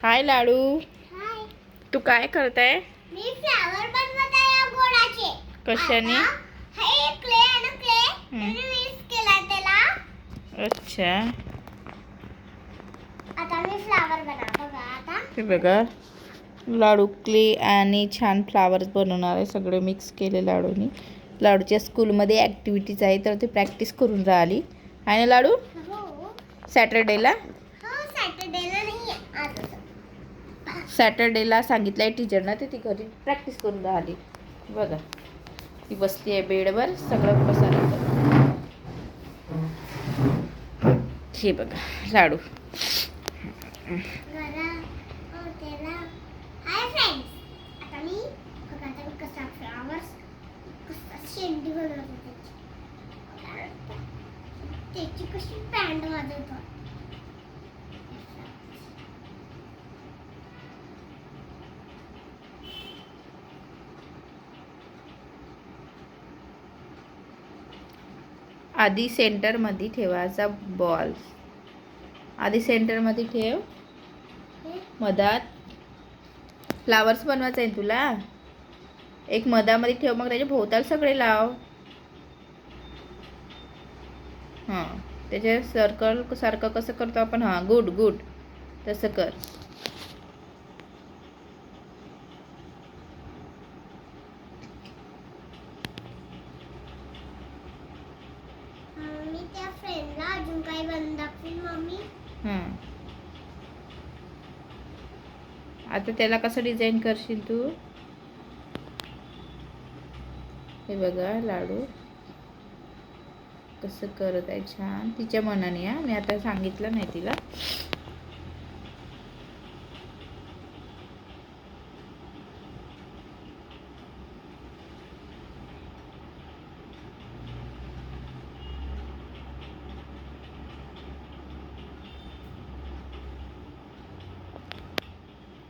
हाय लाडू. हाय. तू काय करताय? मी फ्लावर बनवत आहे गोळाचे कशाने? हे क्ले आणि क्ले मिक्स केलाय त्याला. अच्छा. आता मी फ्लावर बनव बघा आता. हे बघा. लाडू क्ले आणि छान फ्लावर्स बनवणार आहे सगळे मिक्स केले लाडूनी. लाडूच्या स्कूलमध्ये ॲक्टिव्हिटीज आहे तर ते प्रॅक्टिस करून राहिली. आहे ना लाडू? सॅटर्डेला हो सॅटर्डेला नाही आहे आज होतं. सॅटर्डेला सांगितलं आहे टीचरनं ते ती घरी प्रॅक्टिस करून राहिली. बघा ती बसली आहे बेडवर सगळं पसारा हे बघा लाडू. त्याची. कशी पॅन्ट वाजवतो फ्रेंड्स आता मी बघा आता मी कसा फ्लावर्स कसा शेंडी बनवते त्याची त्याची कशी पॅन्ट वाजवतो आधी सेंटरमध्ये ठेवायचा बॉल. आधी सेंटरमध्ये ठेव. मधात. फ्लावर्स बनवायचं आहे तुला. एक मधामध्ये ठेव मग त्याचे भोवताल सगळे लाव. हां. त्याच्या सर्कल सारखं कसं करतो आपण? हां गुड गुड तसं कर. अजून काही बनवून दाखवीन मम्मी. हां. आता त्याला कसं डिझाईन करशील तू? हे बघा लाडू. कसं करत आहे छान. तिच्या मनाने हा. मी आता सांगितलं नाही तिला.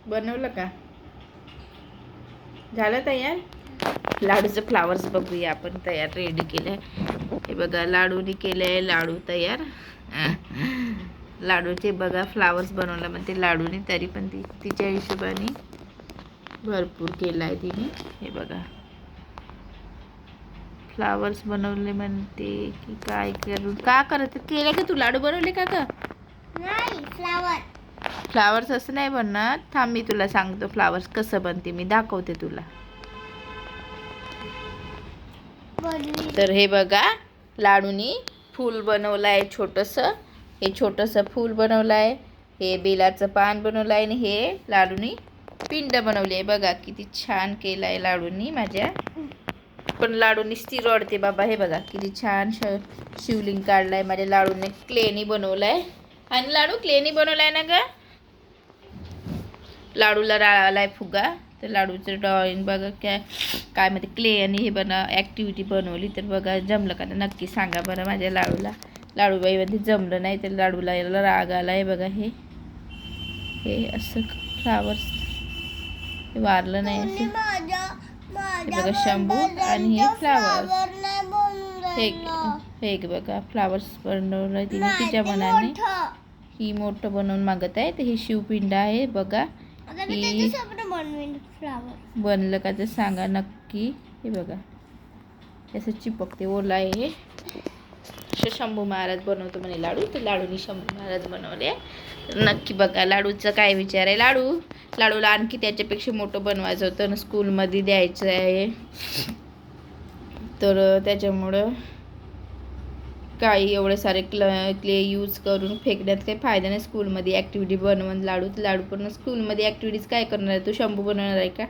बनवलं का? झालं तयार? लाडूचं फ्लावर्स बघूया आपण तयार रेडी केलं हे बघा लाडूनी केलं आहे लाडू तयार. लाडूचे बघा फ्लावर्स बनवलं म्हणते लाडूने तरी पण ती तिच्या हिशोबाने भरपूर केलं आहे तिने. हे बघा. फ्लावर्स बनवले म्हणते की काय करून का करत? केले का तू लाडू बनवले का का नाही फ्लावर फ्लावर्स असं नाही बनणार थांब मी तुला सांगतो फ्लावर्स कसं बनते. मी दाखवते तुला. तर हे बघा लाडूनी फूल बनवलं आहे छोटंसं. हे छोटंसं फूल बनवलं आहे हे बेलाचं पान बनवलं आहे आणि हे लाडूनी पिंड बनवली आहे बघा किती छान केलं आहे लाडूनी माझ्या. पण लाडूनी ती रडते बाबा. हे बघा किती छान श शिवलिंग काढलं आहे माझ्या लाडूने क्लेनी बनवलं आहे आणि लाडू क्लेनी बनवला आहे ना ग? लाडूला राळाला आहे फुगा. तर लाडूचं ड्रॉइंग बघा काय काय म्हणते क्ले आणि हे बना ॲक्टिव्हिटी बनवली. तर बघा जमलं का नक्की सांगा बरं माझ्या लाडूला. लाडूबाईमध्ये जमलं नाही तर लाडूला याला राग आला आहे बघा हे. हे असं फ्लावर्स हे वारलं नाही असं. बघा शंभू आणि हे बनवून हे. हे बघा फ्लावर्स बनवलं तिने तिच्या मनाने. ही मोठं बनवून मागत आहे. तर हे शिवपिंड आहे बघा. ही- बनलं का तर सांगा नक्की. हे बघा. असं चिपकते ओला आहे. हे असे शंभू महाराज बनवतो म्हणे लाडू. तर लाडूनी शंभू महाराज बनवले. नक्की बघा लाडूचं काय विचार आहे? लाडू. लाडूला आणखी त्याच्यापेक्षा मोठं बनवायचं होतं ना स्कूलमध्ये द्यायचं आहे. तर त्याच्यामुळं काही एवढे सारे क्ल क्ले यूज करून फेकण्यात काही फायदा नाही स्कूलमध्ये ॲक्टिव्हिटी बनवून लाडू तर लाडू पण स्कूलमध्ये ॲक्टिव्हिटीज काय करणार आहे? तू शंभू बनवणार आहे का?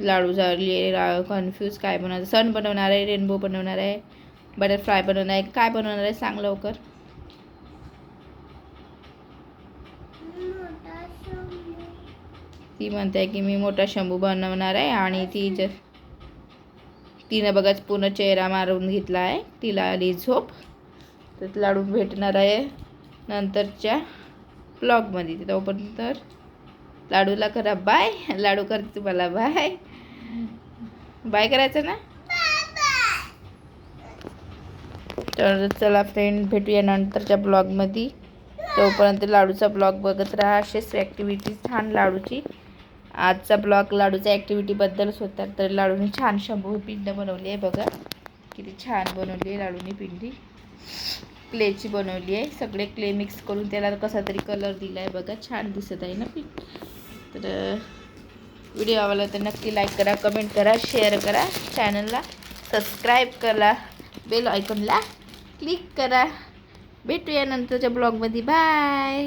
लाडू झाले कन्फ्यूज काय बनवणार सण बनवणार आहे रेनबो बनवणार आहे बटरफ्लाय बनवणार आहे काय बनवणार आहे सांग लवकर. ती म्हणते की मी मोठा शंभू बनवणार आहे आणि ती ज तिनं बघाच पूर्ण चेहरा मारून घेतला आहे तिला आली झोप. तर लाडू भेटणार आहे नंतरच्या ब्लॉगमध्ये तोपर्यंत लाडूला करा बाय लाडू करते तुम्हाला बाय बाय करायचं ना? तर चला फ्रेंड भेटूया नंतरच्या ब्लॉगमध्ये तोपर्यंत लाडूचा ब्लॉग बघत राहा. असेच ॲक्टिव्हिटी छान लाडूची. आजचा ब्लॉग लाडूच्या ॲक्टिव्हिटीबद्दलच होता तर लाडूने छान शंभू पिंड बनवली आहे बघा. किती छान बनवली आहे लाडूने पिंडी. क्लेची बनवली आहे. सगळे क्ले मिक्स करून त्याला कसा तरी कलर दिला आहे बघा. छान दिसत आहे ना पिंड. तर व्हिडिओ आवडला तर नक्की लाईक करा कमेंट करा शेअर करा. चॅनलला सबस्क्राईब करा. बेल आयकॉनला क्लिक करा. भेटूया नंतरच्या ब्लॉगमध्ये. बाय